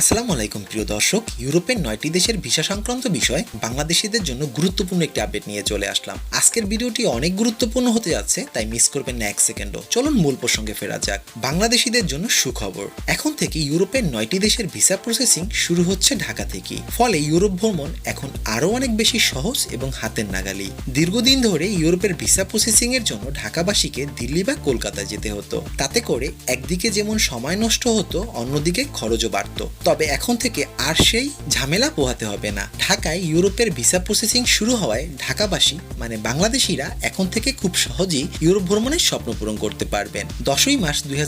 আসসালামু আলাইকুম, প্রিয় দর্শক। ইউরোপের নয়টি দেশের ভিসা সংক্রান্ত বিষয় বাংলাদেশিদের জন্য গুরুত্বপূর্ণ একটি আপডেট নিয়ে চলে আসলাম। আজকের ভিডিওটি অনেক গুরুত্বপূর্ণ হতে যাচ্ছে, তাই মিস করবেন না এক সেকেন্ডও। চলুন মূল প্রসঙ্গে ফেরা যাক। বাংলাদেশিদের জন্য সুখবর। এখন থেকে ইউরোপের নয়টি দেশের ভিসা প্রসেসিং শুরু হচ্ছে ঢাকা থেকে ফলে ইউরোপ ভ্রমণ এখন আরও অনেক বেশি সহজ এবং হাতের নাগালি। দীর্ঘদিন ধরে ইউরোপের ভিসা প্রসেসিং এর জন্য ঢাকাবাসীকে দিল্লি বা কলকাতায় যেতে হতো। তাতে করে একদিকে যেমন সময় নষ্ট হতো, অন্যদিকে খরচও বাড়তো। তবে এখন থেকে আর সেই ঝামেলা পোহাতে হবে না। ঢাকায় ইউরোপের ভিসা প্রসেসিং শুরু হওয়ায় ঢাকাবাসী মানে বাংলাদেশিরা, এখন থেকে খুব সহজেই ইউরোপ ভ্রমণের স্বপ্ন পূরণ করতে পারবেন। দশই মার্চ দুই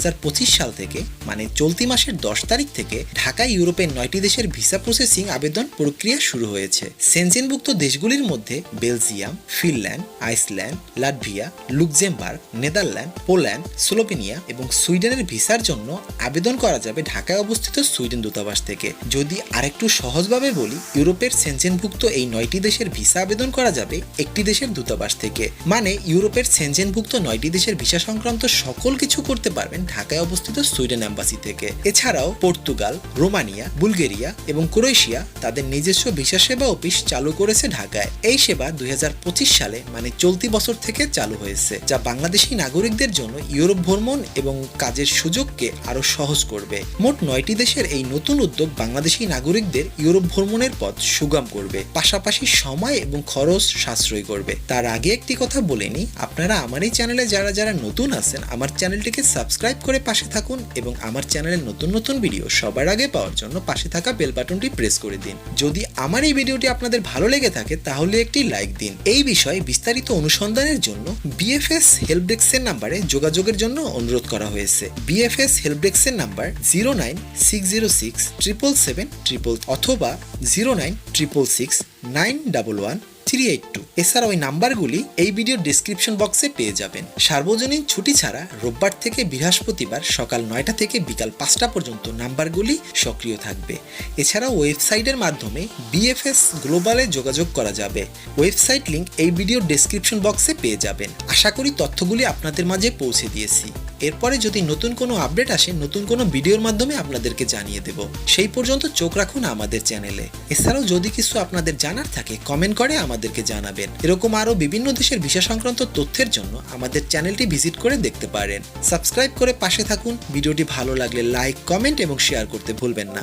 সাল থেকে মানে চলতি মাসের দশ তারিখ থেকে, ঢাকায় ইউরোপের নয়টি দেশের ভিসা প্রসেসিং আবেদন প্রক্রিয়া শুরু হয়েছে। সেনজেনভুক্ত দেশগুলির মধ্যে Belgium, Finland, Iceland, Latvia, Luxembourg, Netherland, Poland, Slovenia এবং সুইডেনের ভিসার জন্য আবেদন করা যাবে ঢাকায় অবস্থিত সুইডেন দূতাবাস। থেকে। যদি আরেকটু সহজভাবে বলি, ইউরোপের সেনজেনভুক্ত এই নয়টি দেশের ভিসা আবেদন করা যাবে একটি দেশের দূতাবাস থেকে। মানে ইউরোপের সেনজেনভুক্ত নয়টি দেশের ভিসা সংক্রান্ত সকল কিছু করতে পারবেন ঢাকায় অবস্থিত সুইডেন অ্যাম্বাসি থেকে। এছাড়াও, পর্তুগাল, রোমানিয়া, বুলগেরিয়া এবং ক্রোয়েশিয়া তাদের নিজস্ব ভিসা সেবা অফিস চালু করেছে ঢাকায়। এই সেবা দুই হাজার পঁচিশ সালে মানে চলতি বছর থেকে চালু হয়েছে, যা বাংলাদেশি নাগরিকদের জন্য ইউরোপ ভ্রমণ এবং কাজের সুযোগকে আরও সহজ করবে। মোট নয়টি দেশের এই নতুন উদ্যোগ বাংলাদেশি নাগরিকদের ইউরোপ ভ্রমণের পথ সুগম করবে, পাশাপাশি সময় এবং খরচ সাশ্রয় করবে। তার আগে একটি কথা বলে নিই, আপনারা আমার এই চ্যানেলে যারা যারা নতুন আছেন, আমার চ্যানেলটিকে সাবস্ক্রাইব করে পাশে থাকুন এবং আমার চ্যানেলের নতুন নতুন ভিডিও সবার আগে পাওয়ার জন্য পাশে থাকা বেল বাটনটি প্রেস করে দিন। যদি আমার এই ভিডিওটি আপনাদের ভালো লেগে থাকে, তাহলে একটি লাইক দিন। এই বিষয়ে বিস্তারিত অনুসন্ধানের জন্য বিএফএস হেল্প ডেস্কের নাম্বারে যোগাযোগের জন্য অনুরোধ করা হয়েছে। বিএফএস হেল্প ডেস্কের number zero nine six zero six triple seven triple অথবা zero nine triple six nine double one three eight two. এছাড়া ওই নাম্বারগুলি এই ভিডিওর ডিসক্রিপশন বক্সে পেয়ে যাবেন। সার্বজনীন ছুটি ছাড়া রোববার থেকে বৃহস্পতিবার সকাল নয়টা থেকে বিকাল পাঁচটা পর্যন্ত নাম্বারগুলি সক্রিয় থাকবে। এছাড়া ওয়েবসাইটের মাধ্যমে বিএফএস গ্লোবালে যোগাযোগ করা যাবে। ওয়েবসাইট লিংক এই ভিডিওর ডেসক্রিপশন বক্সে পেয়ে যাবেন। আশা করি তথ্যগুলি আপনাদের মাঝে পৌঁছে দিয়েছি। এরপরে যদি নতুন কোনো আপডেট আসে, নতুন কোনো ভিডিওর মাধ্যমে আপনাদেরকে জানিয়ে দেব। সেই পর্যন্ত চোখ রাখুন আমাদের চ্যানেলে। এছাড়াও যদি কিছু আপনাদের জানার থাকে কমেন্ট করে আমাদেরকে জানাবেন। এরকম আরও বিভিন্ন দেশের ভিসা সংক্রান্ত তথ্যের জন্য আমাদের চ্যানেলটি ভিজিট করে দেখতে পারেন। সাবস্ক্রাইব করে পাশে থাকুন। ভিডিওটি ভালো লাগলে লাইক, কমেন্ট এবং শেয়ার করতে ভুলবেন না।